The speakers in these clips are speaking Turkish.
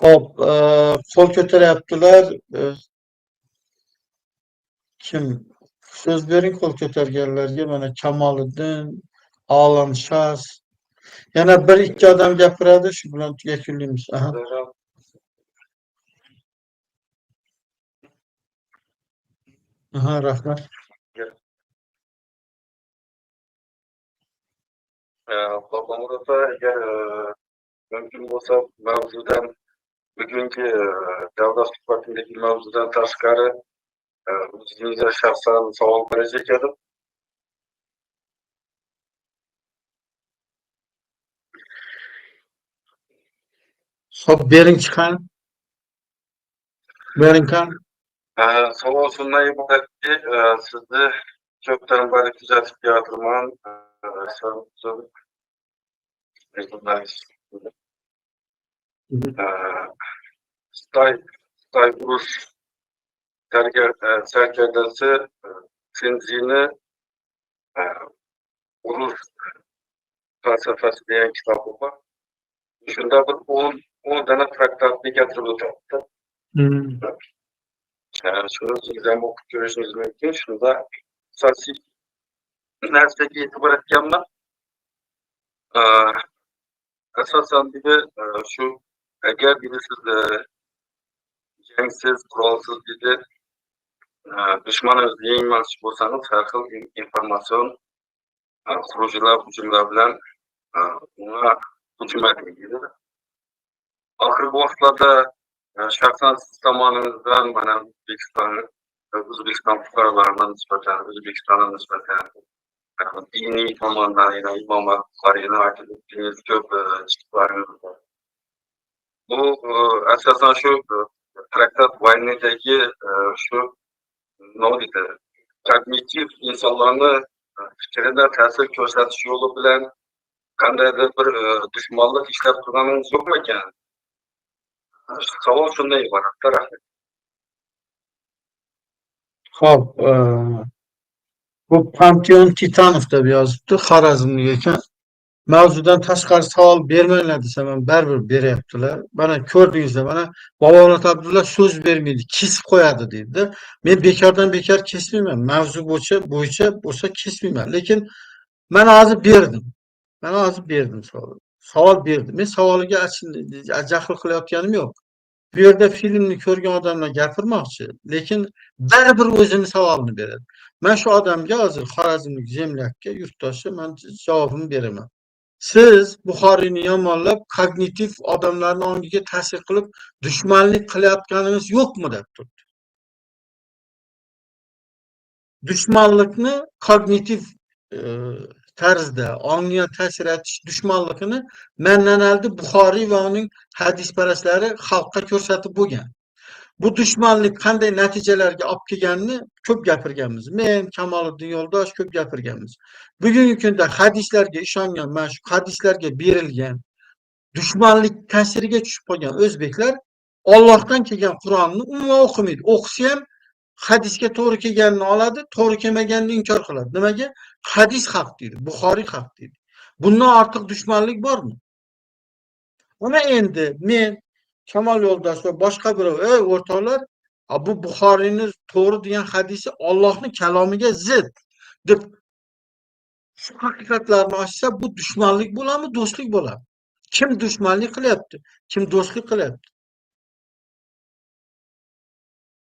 Hop, e, kol ko'taryaptilar. E, kim? So'z bering qo'l ko'targanlarga. Mana Kamoliddin, Olam Shaz. Yana bir ikki odam gapiradi, shu bilan yakunlaymiz. Aha. Aha, rahmat. Bobomur ota agar e, mumkin bugungi e, davra suhbatidagi mavzudan tashqari e, o'zingizga shaxsan savol berajak edim Hop, bering chiqan. Bering kan. E, savol shundan iboratki e, sizni ko'pdan beri kuzatib kelayotirman E, siz- siz- E, Xitoy Xitoy urush sarkar- e, sarkardasi e, Tenzini e, urush falsafasi degan kitobi bor. Shunda bir o'n o'n dana traktatni keltirib o'tyapti. Hmm. E, Shuni siz ham o'qib ko'rishingiz mumkin. Shunda asosiy narsaga e'tibor etganman. E, Asosan dedi e, shu agar dedi siz jangsiz, qurolsiz deydi dushman dushmaningizni yengmoqchi bo'lsangiz har xil informatsion e, xurujlar, hujumlar bilan unga hujum eting. Oxirgi vaqtlarda shaxsan siz tomoningizdan mana O'zbekiston O'zbekiston fuqarolariga nisbatan, O'zbekistonga nisbatan diniy tomondan yana Imom Buxoriyni aytib o'tdingiz ko'p chiqishlaringiz bor. Bu e, asosan shu e, traktat voynidagi shu nima deydi kognitiv insonlarni e, fikrida ta'sir ko'rsatish yo'li bilan qandaydir bir dushmanlik ishlab turganingiz yo'qmi ekan? Savol shundan iboratda Rahmat. Hop, bu Panteon Titanov deb yozibdi, Xorazmlik ekan. Mavzudan tashqari savol bermanglar desam baribir beryaptilar. Mana ko'rdingizlar, mana Bobomurod Abdulla so'z bermaydi, kesib qo'yadi deydi. Men bekordan bekor kesmayman. Mavzu bo'yicha bo'yicha bo'lsa kesmayman. Lekin man hozir berdim. Man hozir berdim savol. Savol berdim. Men savoliga jahl qilayotganim yo'q. Bu yerda filmni ko'rgan odamlar gapirmoqchi, lekin baribir o'zini savolini beradi. Man shu odamga hozir Xorazmlik zemlyakka, yurtdoshi man javobimni beraman. Siz Buxoriyni yomonlab, kognitiv odamlarni ongiga ta'sir qilib, dushmanlik qilayotganimiz yo'qmi deb turdi. Dushmanlikni kognitiv e, tarzda ongga ta'sir etish dushmanligini mandan aldi Buxoriy va uning hadisparastlari xalqqa ko'rsatib bo'lgan. Bu dushmanlik qanday natijalarga olib kelganini ko'p gapirganmiz. Men, Kamoliddin Yo'ldosh ko'p gapirganmiz. Bugungi kunda hadislarga ishongan, mana shu hadislarga berilgan dushmanlik ta'siriga tushib qolgan o'zbeklar Allohdan kelgan Qur'onni umuman o'qimaydi. O'qisa ham hadisga to'g'ri kelganini oladi, to'g'ri kelmaganini inkor qiladi. Nimaga? Hadis haq deydi, Buxoriy haq deydi. Bundan ortiq dushmanlik bormi? Ana endi men Kamol Yo'ldosh va boshqa birov, ey o'rtoqlar, a bu Buxoriyni to'g'ri degan hadisi Allohning kalomiga zid deb shu haqiqatlarni ochsa bu dushmanlik bo'ladimi, do'stlik bo'ladimi? Kim dushmanlik qilyapti, kim do'stlik qilyapti?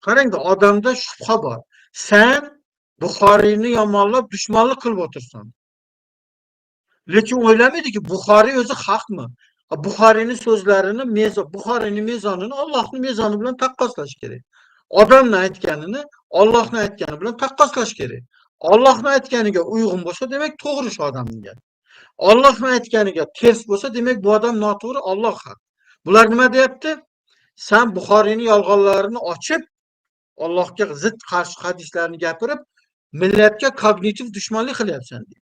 Qarangda odamda shubha bor. Sen Buxoriyni yomonlab dushmanlik qilib o'tirsan. Lekin o'ylamaydiki Buxoriy o'zi haqmi? Buxoriyni so'zlarini mezo Buxoriyni mezonini Allohning mezoni bilan taqqoslash kerak. Odamni aytganini Allohni aytgani bilan taqqoslash kerak. Allohni aytganiga uyg'un bo'lsa, demak to'g'ri shu odamning gapi. Allohni aytganiga ters bo'lsa, demak bu odam noto'g'ri, Alloh haq. Bular nima deyapti? Sen Buxoriyni yolg'onlarini ochib, Allohga zid qarshi hadislarni gapirib, millatga kognitiv dushmanlik qilyapsan deydi.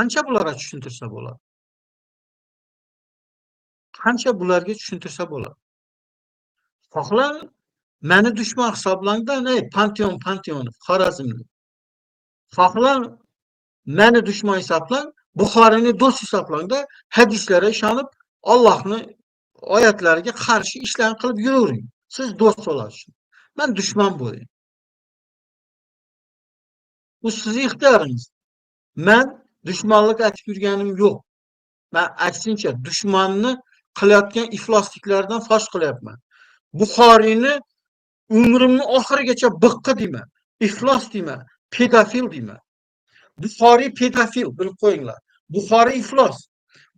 Qancha bularga tushuntirsa bo'ladi? Qancha bularga tushuntirsa bo'ladi? Xohlang meni dushman hisoblangdan, ey Panteon Panteonov, Xorazmlik. Xohlang meni dushman hisoblang, Buxoriyni do'st hisoblangda hadislarga ishonib Allohni oyatlariga qarshi ishlarni qilib yuravering. Siz do'st bo'lasiz. Men dushman bo'ling. Bu sizni ixtiyoringiz. Men dushmanlik aytib yurganim yo'q. Men aksincha dushmanni qilayotgan iflosliklardan fosh qilyapman. Buxoriyni umrimni oxirigacha biqqa deyman. Iflos deyman. Pedofil deyman. Buxoriy pedofil bilib qo'yinglar. Buxoriy iflos.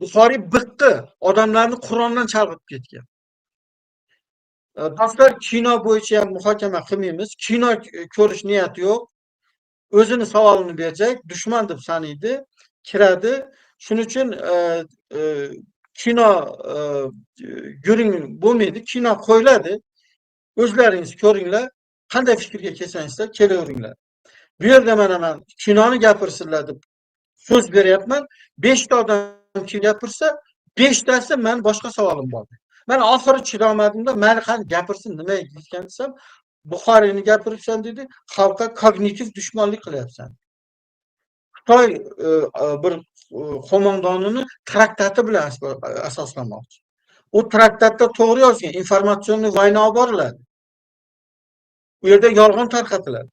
Buxoriy biqqi odamlarni Qur'ondan chalg'ib ketgan. Do'stlar kino bo'yicha ham muhokama qilmaymiz. Kino ko'rish niyati yo'q. O'zini savolini berajak, dushman deb sanaydi, kiradi. Shuning uchun e, e, kino e, yuring ko'ring bo'lmaydi. Kino qo'yiladi. O'zlaringiz ko'ringlar. Qanday fikrga kelsangizlar kelaveringlar. Bu yerda mana men kinoni gapirsinlar deb so'z beryapman. 5 odam kim gapirsa, 5 tasi men boshqa savolim bor. Men oxiri chidolmadimda mayli qani gapirsin, nima deyotgan desam, Buxoriyni gapiribsan dedi, xalqqa kognitiv dushmanlik qilyapsan. Xitoy e, e, bir e, qo'mondonini traktati bilan asoslamoqchi. U traktatda to'g'ri yozgan, informatsionniy vayna olib boriladi. U yerda yolg'on tarqatiladi.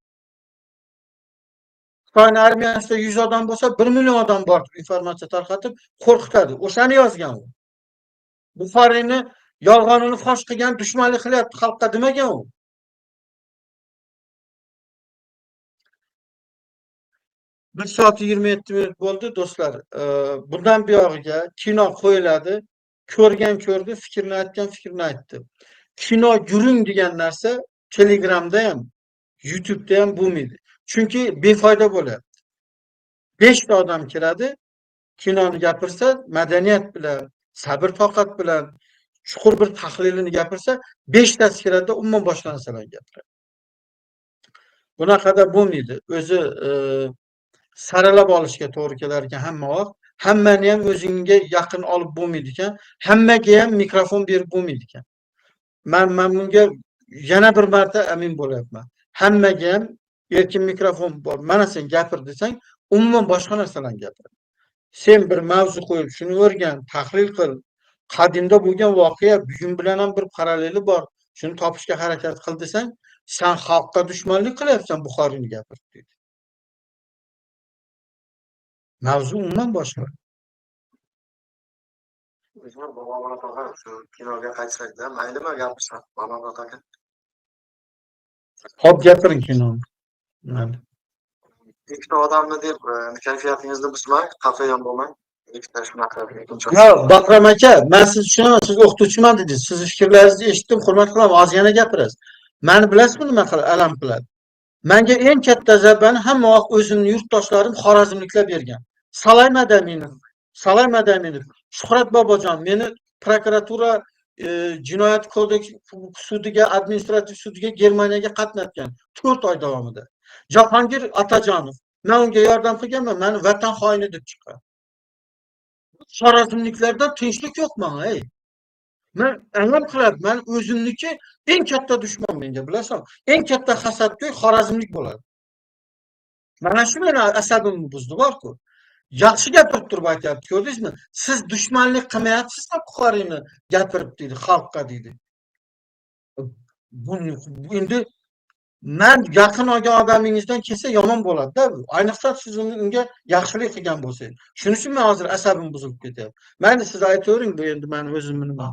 Xitoyni armiyasida 100 odam bo'lsa, 1 million odam bor informatsiya tarqatib qo'rqitadi. O'shani yozgan u. Buxoriyni yolg'onini fosh qilgan, dushmanlik qilyapti xalqqa demagan u. Bir soat 27 minut bo'ldi do'stlar. Ee, bundan buyog'iga kino qo'yiladi. Ko'rgan ko'rdi, fikrini aytgan fikrini aytdi. Kino yuring degan narsa Telegramda ham, YouTube'da ham bo'lmaydi. Chunki befoyda bo'lyapti. 5 ta odam kiradi, kinoni gapirsa, madaniyat bilan, sabr toqat bilan, chuqur bir tahlilini gapirsa, 5 tasi kiradi, umuman boshqa narsalarni gapiradi. Bunaqada bo'lmaydi. O'zi e, saralab olishga to'g'ri kelar ekan hamma vaqt. Hammani ham o'zingga yaqin olib bo'lmaydi ekan. Hammaga ham mikrofon berib bo'lmaydi ekan. Men men bunga yana bir marta amin bo'lyapman. Hammaga ham erkin mikrofon bor. Mana sen gapir desang, umuman boshqa narsalarni gapir. Sen bir mavzu qo'yib shuni o'rgan, tahlil qil. Qadimda bo'lgan voqea bugun bilan ham bir paralleli bor. Shuni topishga harakat qil desang, sen xalqqa dushmanlik qilyapsan Buxoriyni gapirib deydi. Mavzu umuman boshqa. O'zim bobomon aka shu kinoga qaytsakda maylimi gapirsak bobomon aka Hop gapiring kinoni. Ikkita odamni deb e, kayfiyatingizni buzmang xafa ham bo'lmang ikkita shunaqa Ha, Bakram aka, men sizni tushunaman, siz o'qituvchiman dedingiz. Sizni fikrlaringizni eshitdim, hurmat qilaman. Hozir yana gapirasiz. Meni bilasizmi nima qilib alam qiladi? Menga eng katta zarbani hamma vaqt o'zimni yurtdoshlarim xorazmliklar bergan. Salay Madaminov, Salay Madaminov, Shuhrat Bobojon meni prokuratura e, jinoyat kodeks sudiga, administrativ sudiga Germaniyaga qatnatgan 4 oy davomida. Jahongir Atajonov, men unga yordam qilganman, meni vatan xoini deb chiqqan. Xorazmliklarda tinchlik yo'q menga, ey. Men alam qilyapman, o'zimniki eng katta dushman menga, bilasan? Eng katta hasadgo'y xorazmlik bo'ladi. Mana shu meni asabimni buzdi borku. Yaxshi gapirib turib aytyapti, ko'rdingizmi? Siz dushmanlik qilmayapsizmi Buxoriyni gapirib deydi, xalqqa deydi. Endi men yaqin olgan odamingizdan kelsa yomon bo'ladi-da. Ayniqsa siz unga yaxshilik qilgan bo'lsangiz. Shuning uchun men hozir asabim buzilib ketyapti. Mayli siz aytavering bu endi meni o'zimni nima.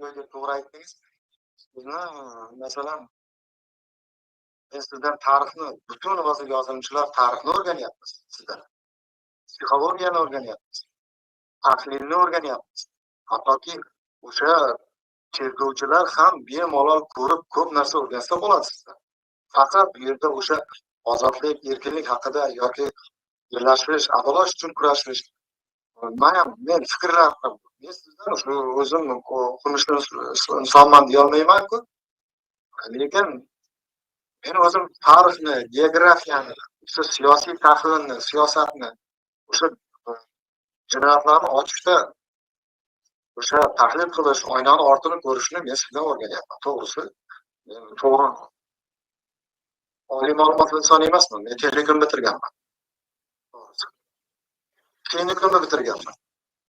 joyga to'g'ri aytdingiz bizni masalan men sizdan tarixni butun o'zi yozuvchilar tarixni o'rganyapmiz. Sizdan psixologiyani o'rganyapmiz. Tahlilni o'rganyapmiz. Hattoki o'sha tergovchilar ham bemalol ko'rib ko'p narsa o'rgansa bo'ladi sizdan. Faqat bu yerda o'sha ozodlik erkinlik haqida yoki birlashish adolat uchun kurashish man ham men fikrlarim men sizdan shu o'zim o'qimishli insonman deyolmaymanku lekin men o'zim tarixni geografiyani o'sha siyosiy tahlilni siyosatni o'sha e, jinoyatlarni ochishda o'sha tahlil qilish oynani ortini ko'rishni men sizdan o'rganyapman. To'g'risi men to'g'ri. Oliy ma'lumotli inson emasman men texnikum bitirganman. Texnikumni bitirganman